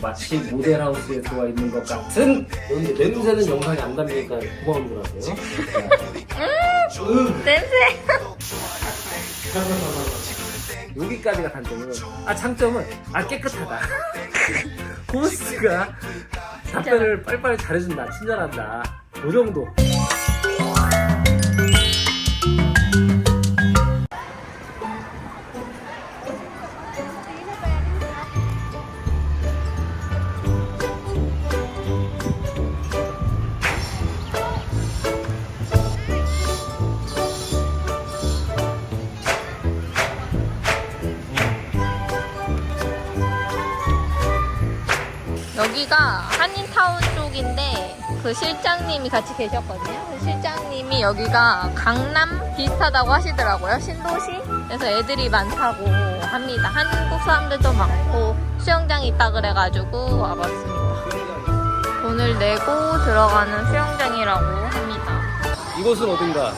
마치 모델하우스에 들어와 있는 것 같은 냄새는 영상에 안 담기니까 고마움들하세요. 냄새. 여기까지가 단점이고 아 장점은 아 깨끗하다. 호스트가 답변을 빨리빨리 잘해준다, 친절한다. 그 정도. 여기가 한인타운 쪽인데 그 실장님이 같이 계셨거든요. 그 실장님이 여기가 강남 비슷하다고 하시더라고요. 신도시. 그래서 애들이 많다고 합니다. 한국 사람들도 많고 수영장이 있다 그래가지고 와봤습니다. 돈을 내고 들어가는 수영장이라고 합니다. 이곳은 어딘가?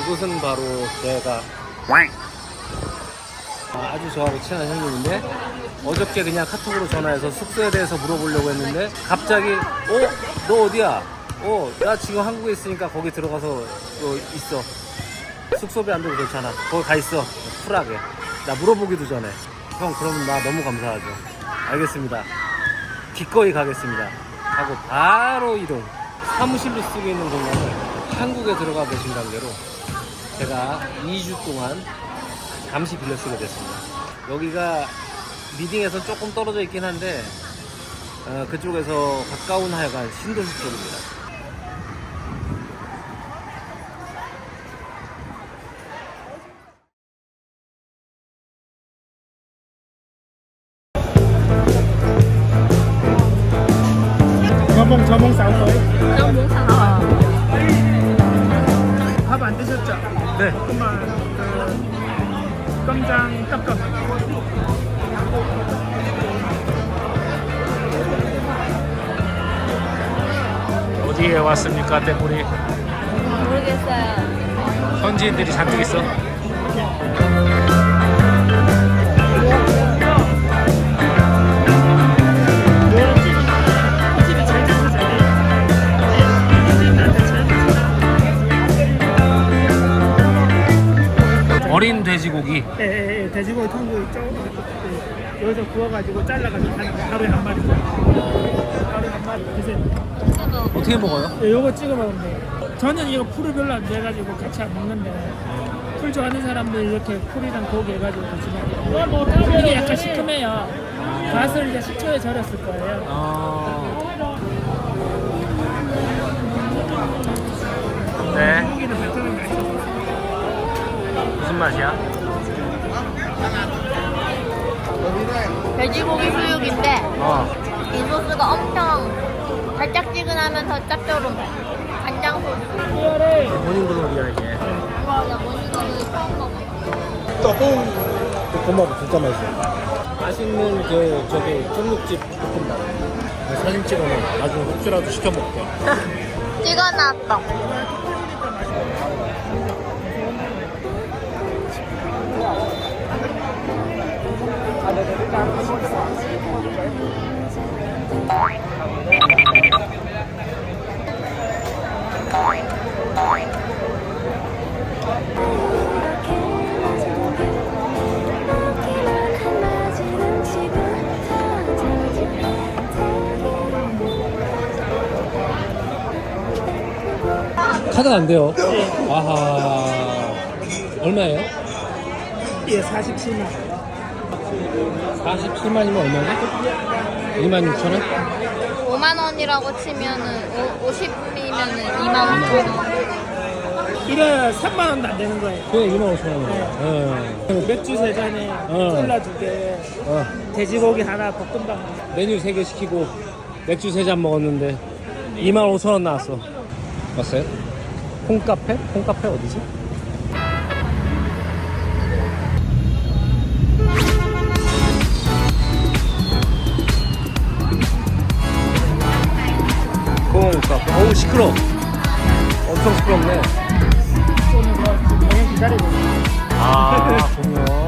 이곳은 바로 제가 아, 아주 저하고 친한 형님인데 어저께 그냥 카톡으로 전화해서 숙소에 대해서 물어보려고 했는데 갑자기 어? 너 어디야? 어? 나 지금 한국에 있으니까 거기 들어가서 너 있어. 숙소비 안 들고 괜찮아. 거기 가 있어. 쿨하게. 나 물어보기도 전에. 형 그럼 나 너무 감사하죠. 알겠습니다. 기꺼이 가겠습니다. 하고 바로 이동. 사무실로 쓰고 있는 공간을 한국에 들어가 계신 관계로 제가 2주 동안 잠시 빌려 쓰게 됐습니다. 여기가 리딩에서 조금 떨어져 있긴 한데 어, 그쪽에서 가까운 하여간 신도시 쪽입니다. 어디에 왔습니까, 떼뿌리? 모르겠어요. 현지인들이 잔뜩 있어. 어린 돼지고기. 예, 예, 예. 돼지고기 통구 있죠? 그, 여기서 구워가지고 잘라가지고 한, 하루에 한 마리 하루에 한 마리 드세요 어떻게 먹어요? 예, 요거 찍어 먹으면 돼요 저는 이거 풀을 별로 안 좋아해가지고 같이 안 먹는데 풀 좋아하는 사람들 이렇게 풀이랑 고기 해가지고 같이 먹어요 이게 약간 시큼해요 갓을 이제 식초에 절였을 거예요 아, 네. 고기는 배터리 맛있어 무슨 맛이야? 돼지고기 수육인데 어. 이 소스가 엄청 달짝지근하면서 짭조름해. 간장 소스. 모닝글로리야, 이게. 와, 나 모닝글로리 처음 먹어. 볶음밥 진짜 맛있어요. 맛있는 그 저기 쫀육집 볶음밥. 사진 찍어놓은 나중에 혹시라도 시켜 먹게. 찍어놨어. 카드가 안 돼요. 아하. 얼마예요? 예, 47만 47만이면 얼마죠? 2만 6천 원? 5만 원이라고 치면은 50이면은 2만 5천 원. 이거 3만 원도 안 되는 거예요 그게 2만 5천 원이에요. 네. 맥주 세 잔에 어. 콜라 두 개, 어. 돼지고기 하나, 볶음밥 메뉴 3개 시키고 맥주 3잔 먹었는데 2만 5천 원 나왔어. 왔어요? 콩카페? 콩카페 어디지? 콩카페. 어우 시끄러. 엄청 시끄럽네. 오늘 뭐 기다리고. 아 공연.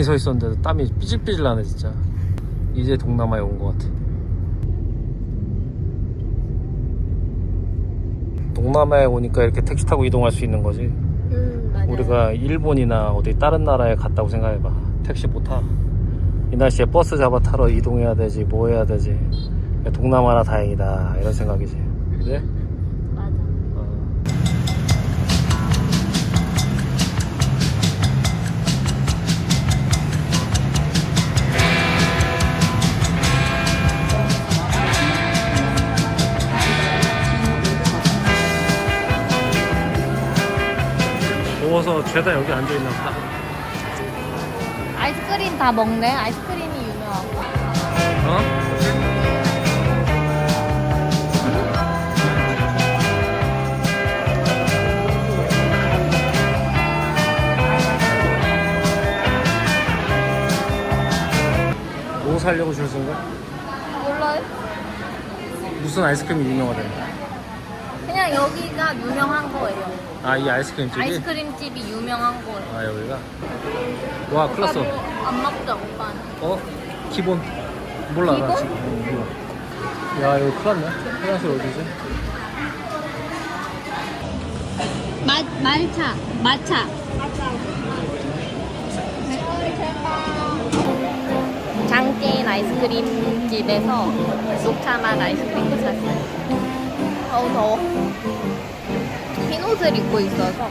가만히 서 있었는데도 땀이 삐질삐질 나네 진짜. 이제 동남아에 온 것 같아. 동남아에 오니까 이렇게 택시 타고 이동할 수 있는 거지. 음 맞아. 우리가 일본이나 어디 다른 나라에 갔다고 생각해봐. 택시 못타이 날씨에 버스 잡아 타러 이동해야 되지 뭐 해야 되지. 동남아라 다행이다. 이런 생각이지. 그지? 더워서 죄다 여기 앉아있나 보다 아이스크림 다 먹네. 아이스크림이 유명하고. 어? 뭐 사려고 줄 쓴 거야? 몰라요? 무슨 아이스크림이 유명하대? 그냥 여기가 유명한 거예요. 아, 이 아이스크림 집이? 아이스크림 집이 유명한 거예요. 아, 여기가? 와, 큰일 났어. 오빠 뭐안 먹자 오빠는. 어? 기본. 몰라, 나 기본? 지금. 어, 몰라. 야, 여기 큰일 났네. 화장실 어디지? 마, 말차, 마차. 장게인 아이스크림 집에서 녹차 맛 아이스크림 샀어요. 어우 더워. 흰 옷을 입고 있어서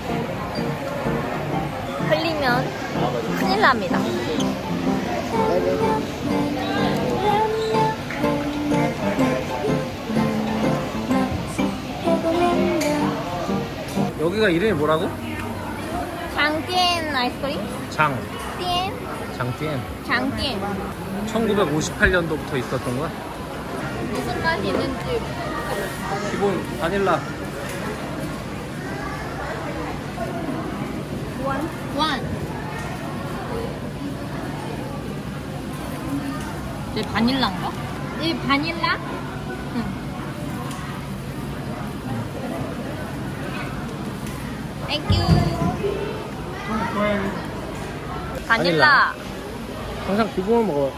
흘리면 큰일 납니다. 여기가 이름이 뭐라고? 장게인 아이스크림? 장. 띠엔? 장띠엔. 장띠엔. 1958년도부터 있었던 거야? 무슨 맛이 있는지 기본 바닐라. 원. 원. 이제 바닐라인가? 이 바닐라? 응. 땡큐. 바닐라. 항상 기본을 먹어.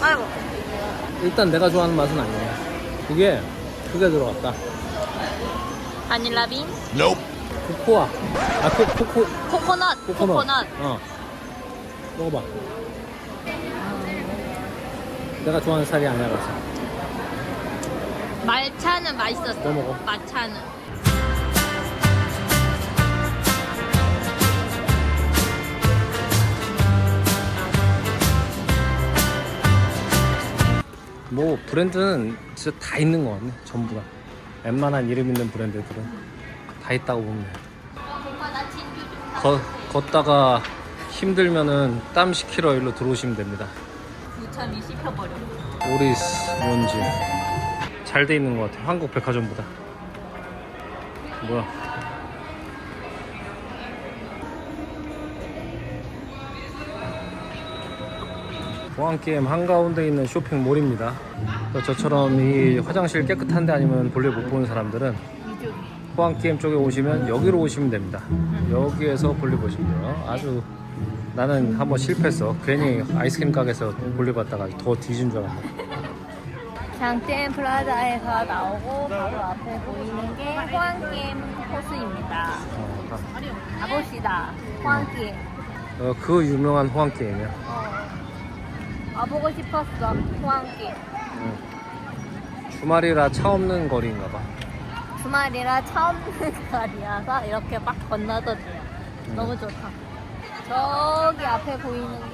아이고. 일단 내가 좋아하는 맛은 아니야. 그게, 그게 들어갔다. 바닐라 빈. 코코아. 아, 코, 코코, 코코넛. 코코넛. 코코넛. 어. 먹어봐. 내가 좋아하는 살이 아니야, 그래서. 말차는 맛있었어. 뭐 먹어? 마차는. 뭐, 브랜드는 진짜 다 있는 것 같네, 전부 다. 웬만한 이름 있는 브랜드들은 다 있다고 보면 돼. 걷, 걷다가 힘들면은 땀 10kg 일로 들어오시면 됩니다. 부참이 씹혀버려. 오리스, 뭔지. 잘 돼 있는 것 같아. 한국 백화점보다. 뭐야? 보안게임 한가운데 있는 쇼핑몰입니다. 저처럼 이 화장실 깨끗한데 아니면 볼일 못 보는 사람들은 호황게임 쪽에 오시면 여기로 오시면 됩니다. 여기에서 볼일 보시면 돼요. 아주 나는 한번 실패했어. 괜히 아이스크림 가게에서 볼일 봤다가 더 뒤진 줄 알았네. 장땡 플라자에서 나오고 바로 앞에 보이는 게 호황게임 호수입니다. 어, 가봅시다. 호황게임. 어, 그 유명한 호황게임이야. 어. 와보고 싶었어. 호황게임. 주말이라 차 없는 거리인가 봐. 주말이라 차 없는 날이라서 이렇게 막 건너도 돼요. 너무 좋다. 저기 앞에 보이는 게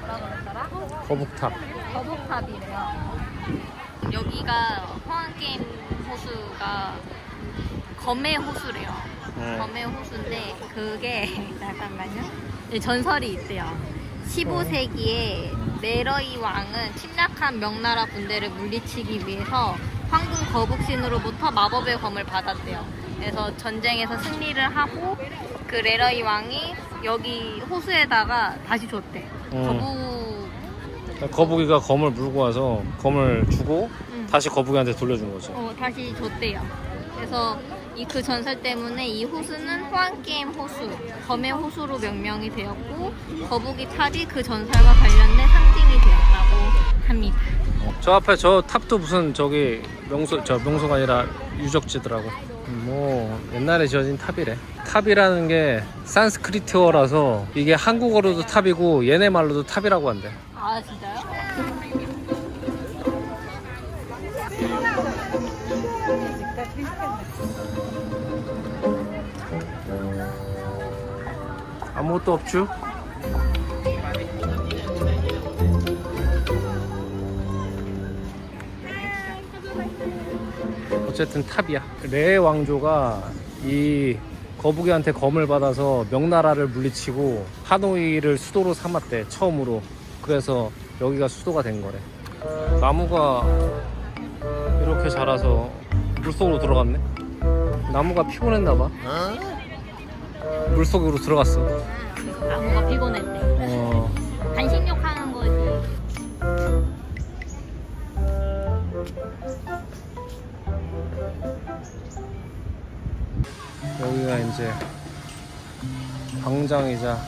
뭐라 그랬더라? 거북탑. 거북탑이래요. 여기가 호황게임 호수가 검의 호수래요. 네. 검의 호수인데 그게 잠깐만요. 네, 전설이 있대요. 15세기에 네러이 왕은 침략한 명나라 군대를 물리치기 위해서 황금 거북신으로부터 마법의 검을 받았대요. 그래서 전쟁에서 승리를 하고 그 레러이 왕이 여기 호수에다가 다시 줬대. 음. 거북 거북이가 검을 물고 와서 검을 주고 응. 다시 거북이한테 돌려준 거지. 어, 다시 줬대요. 그래서 이 그 전설 때문에 이 호수는 호황게임 호수, 검의 호수로 명명이 되었고 거북이 탑이 그 전설과 관련된 상징이 되었다고 합니다. 저 앞에 저 탑도 무슨 저기 명소 저 명소가 아니라 유적지더라고. 뭐 옛날에 지어진 탑이래. 탑이라는 게 산스크리트어라서 이게 한국어로도 탑이고 얘네 말로도 탑이라고 한대. 아 진짜요? 아무것도 없죠? 어쨌든 탑이야. 레 왕조가 이 거북이한테 검을 받아서 명나라를 물리치고 하노이를 수도로 삼았대 처음으로. 그래서 여기가 수도가 된 거래. 나무가 이렇게 자라서 물속으로 들어갔네. 나무가 피곤했나 봐. 물속으로 들어갔어. 나무가 피곤했대. 여기가 이제 광장이자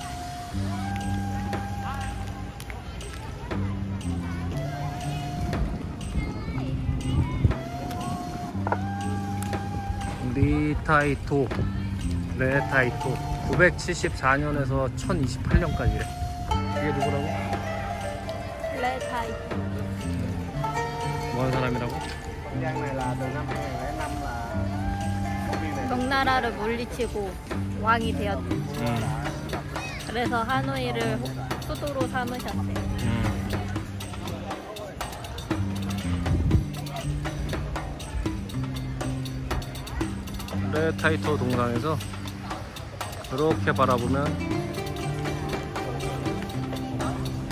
리타이토 레타이토 974년에서 1028년까지래 이게 누구라고? 레타이. 뭐하는 사람이라고? 명나라를 물리치고 왕이 되었대. 음, 그래서 하노이를 수도로 삼으셨대. 음. 레타이토 동상에서 이렇게 바라보면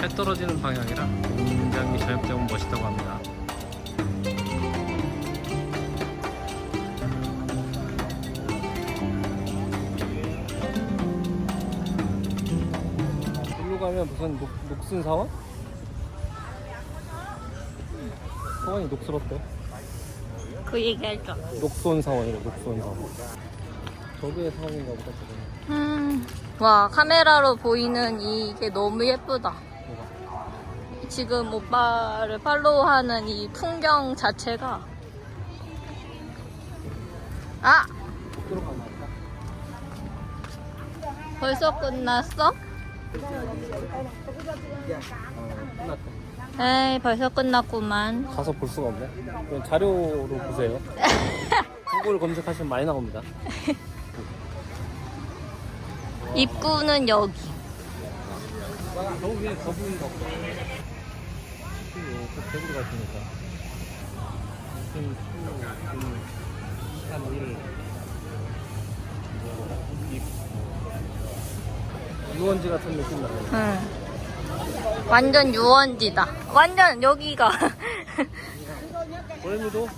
해 떨어지는 방향이라 굉장히 저녁되면 멋있다고 합니다. 가면 무슨 녹, 녹슨 사원? 사원이 녹슬었대. 그 얘기할죠. 녹손 사원이래, 녹손 사원. 저게 사원인가 보다. 음, 와 카메라로 보이는 이게 너무 예쁘다. 뭐가? 지금 오빠를 팔로우하는 이 풍경 자체가 아 들어가면 벌써 끝났어? 에이 벌써 끝났구만. 가서 볼 수가 없네. 그냥 자료로 보세요. 구글 검색하시면 많이 나옵니다. 입구는 여기. 위에. 그 개구리 같으니까. 무슨 수, 금, 한 일. 유원지 같은 느낌 나네. 응. 완전 유원지다. 완전 여기가 월미도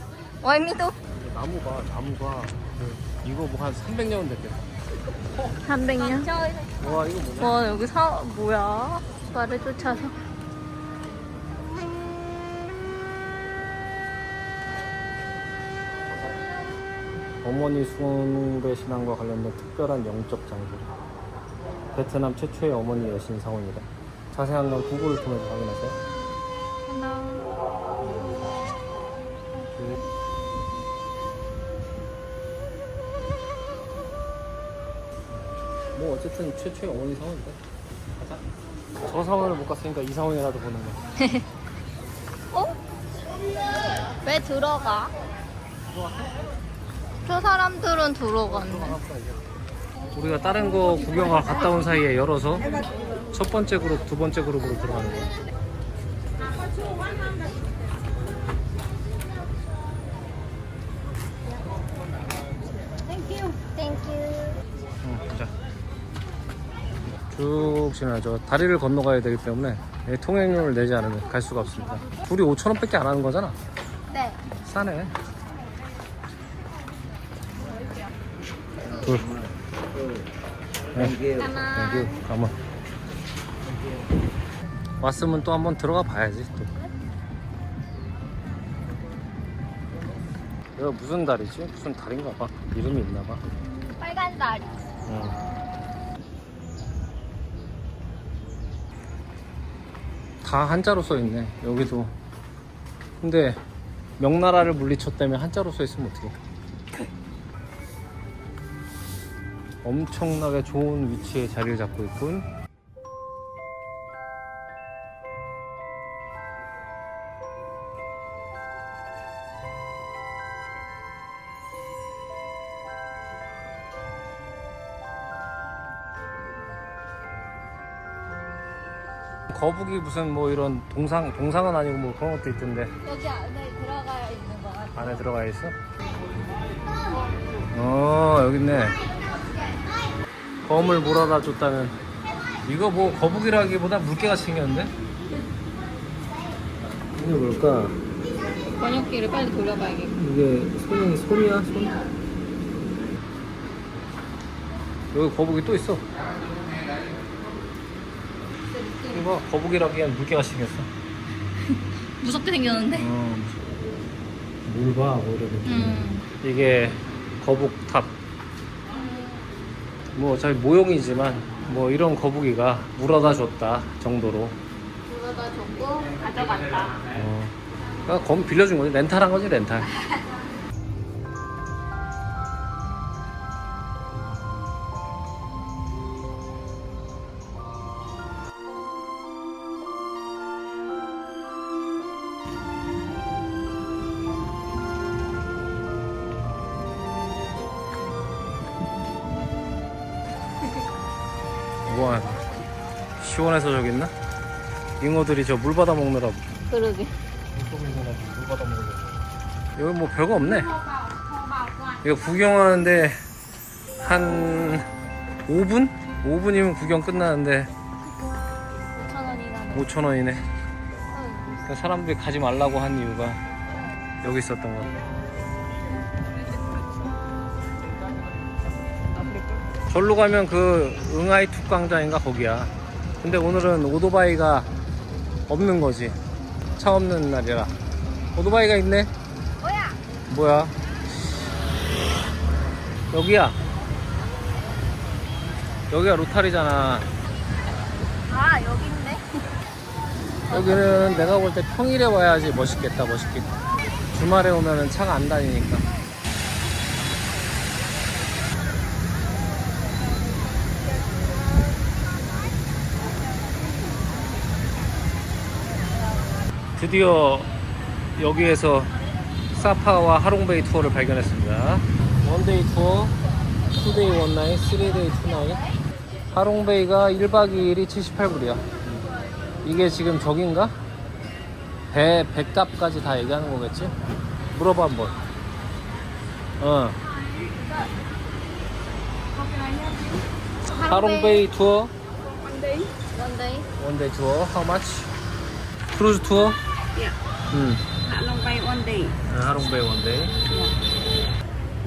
월미도 나무 봐, 나무가. 이거 뭐 한 300년 됐겠다. 300년? 와, 이거 뭐냐? 와 여기 사 뭐야? 말을 쫓아서 어머니 숭배 신앙과 관련된 특별한 영적 장소다. 베트남 최초의 어머니 여신 사원이다. 자세한 건 구글을 통해서 확인하세요. 뭐 어쨌든 최초의 어머니 사원이다. 가자. 저 사원을 못 갔으니까 이 사원이라도 보는 거야. 어? 왜 들어가? 저 사람들은 들어갔네 우리가 다른 거 구경을 갔다 온 사이에 열어서 첫 번째 그룹, 두 번째 그룹으로 들어가는 거야. 땡큐 응, 가자. 쭉 지나죠. 다리를 건너가야 되기 때문에 이 통행료를 내지 않으면 갈 수가 없습니다. 둘이 5천 원밖에 안 하는 거잖아. 네 싸네. 둘. 네. 하나 땡큐. 가만. 왔으면 또 한번 들어가 봐야지 또. 이거 무슨 다리지? 무슨 다리인가 봐. 이름이 있나 봐. 빨간 다리 응. 다 한자로 써 있네. 여기도. 근데 명나라를 물리쳤다며 한자로 써 있으면 어떡해? 엄청나게 좋은 위치에 자리를 잡고 있군. 거북이 무슨 뭐 이런 동상 동상은 아니고 뭐 그런 것도 있던데 여기 안에 들어가 있는 거 같아 안에 들어가 있어? 어 여기 있네 검을 몰아다 줬다는. 이거 뭐 거북이라기보다 물개가 생겼는데? 이게 뭘까? 번역기를 빨리 돌려봐야겠다 이게 손이 손이야? 손? 여기 거북이 또 있어. 이거 거북이라기엔 물개가 생겼어. 무섭게 생겼는데? 어, 물봐 뭐 이러고 음. 이게 거북탑 뭐잘 모형이지만 뭐 이런 거북이가 물어다 줬다 정도로. 물어다 줬고 가져갔다. 어. 그러니까 검 빌려준 거지. 렌탈한 거지 렌탈 시원해서 저기 있나? 잉어들이 저 물 받아 먹느라고. 그러게. 물 받아 먹으려고 여기 뭐 별거 없네. 이거 구경하는데 한 5분? 5분이면 구경 끝나는데 5천 원이나 5천원이네. 사람들이 가지 말라고 한 이유가 여기 있었던 거. 절로 가면 그 응아이 툭광장인가? 거기야 근데 오늘은 오토바이가 없는 거지. 차 없는 날이라. 오토바이가 있네? 뭐야? 뭐야? 여기야. 여기가 로타리잖아. 아 여기 있네. 여기는 내가 볼 때 평일에 와야지 멋있겠다 멋있겠다. 주말에 오면은 차가 안 다니니까 드디어 여기에서 사파와 하롱베이 투어를 발견했습니다 원데이 투어, 투데이 원나잇, 쓰리데이 투나잇 하롱베이가 1박 2일이 78불이야 이게 지금 저긴가? 배, 배값까지 다 얘기하는 거겠지? 물어봐 한번 어 하롱베이 투어 원데이 원데이 투어 how much? 크루즈 투어? Yeah. 응 Hạ Long Bay one day. 하롱베이 원데이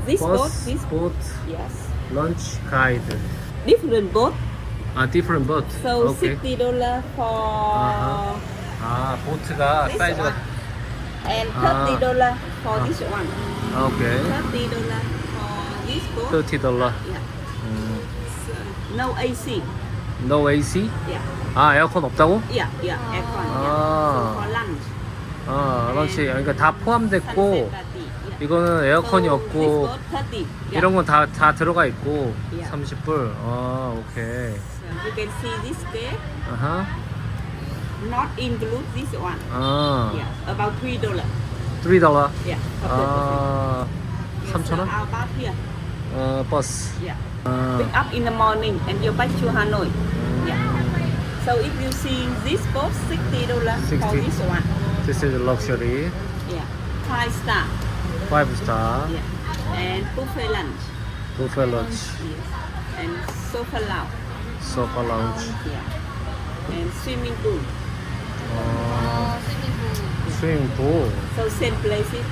This boat, 버스, this 보트, yes, 런치, 가이드. different boat. 아, different boat. So 오케이. sixty dollar for 아하. 아, 보트가 this 사이즈가 one, and Ah. thirty dollar for this one. 아, 오케이. Thirty dollar for this boat. 30 달러. Yeah. 음. So, no AC. No AC? Yeah, 아, 에어컨 없다고? yeah, yeah. Aircon. Ah. Yeah. So for lunch. 아, 런치. 그러니까 다 포함됐고. 이거는 에어컨이 없고 this boat 30. Yeah. 이런 건 다 다 들어가 있고 Yeah. 30불. 아, 오케이. You can see this cake. 아하. Not include this one. 아. Yeah, about three dollar. 3 달러. Yeah. 아. Yes, 3천 so 원? How about here? 어, 버스. Yeah. 아. Pick up in the morning and you back to Hanoi. Yeah. So if you see this boat, sixty dollar for 60. this one. This is luxury. Yeah. Five star. Five star. Yeah. And buffet lunch. Buffet lunch. Yes. And sofa lounge. Sofa lounge. Yeah. And swimming pool. Uh, swimming pool. Swimming pool. So same places.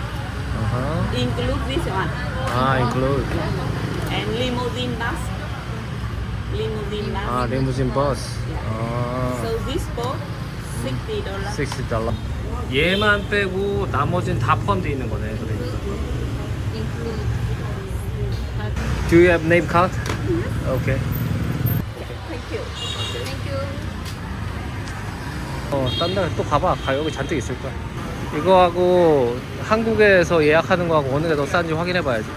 Uh -huh. Include this one. Ah, include. Yeah. And limousine bus. Limousine bus. Ah, limousine bus. Yeah. Ah. So this boat, sixty dollars. Sixty dollars. 얘만 빼고 나머지는 다 포함되어 있는 거네. 그러니까. Do you have name card? Okay. Thank you. 땡큐. 어, 딴 데 또 가봐. 가 여기 잔뜩 있을 거야. 이거하고 한국에서 예약하는 거하고 어느 게 더 싼지 확인해 봐야지.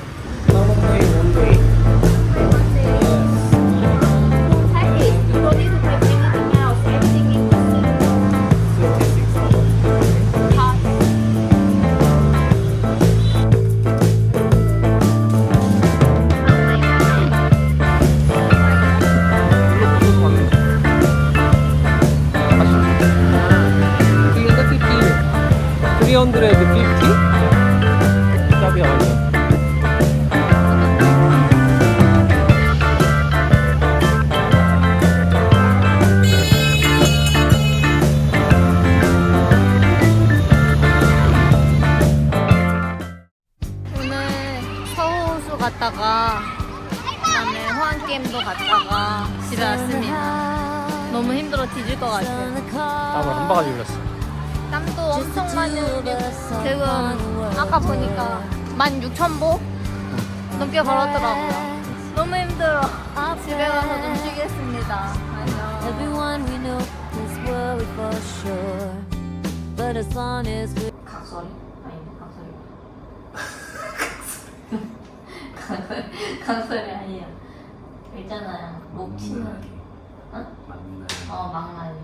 집에 왔습니다. 너무 힘들어 뒤질 것 같아요. 땀을 한 바가지 흘렸어. 땀도 엄청 많이 흘리고 지금 아까 보니까 16,000보 넘게 걸었더라고요. 너무 힘들어. 집에 가서 좀 쉬겠습니다. 안녕. Everyone we know is worried for sure. But as long as we 각설이? 아닌데 각설이. 각설, 각설이 아니야. 있잖아요. 목 치는. 어? 맞네. 어, 막날리.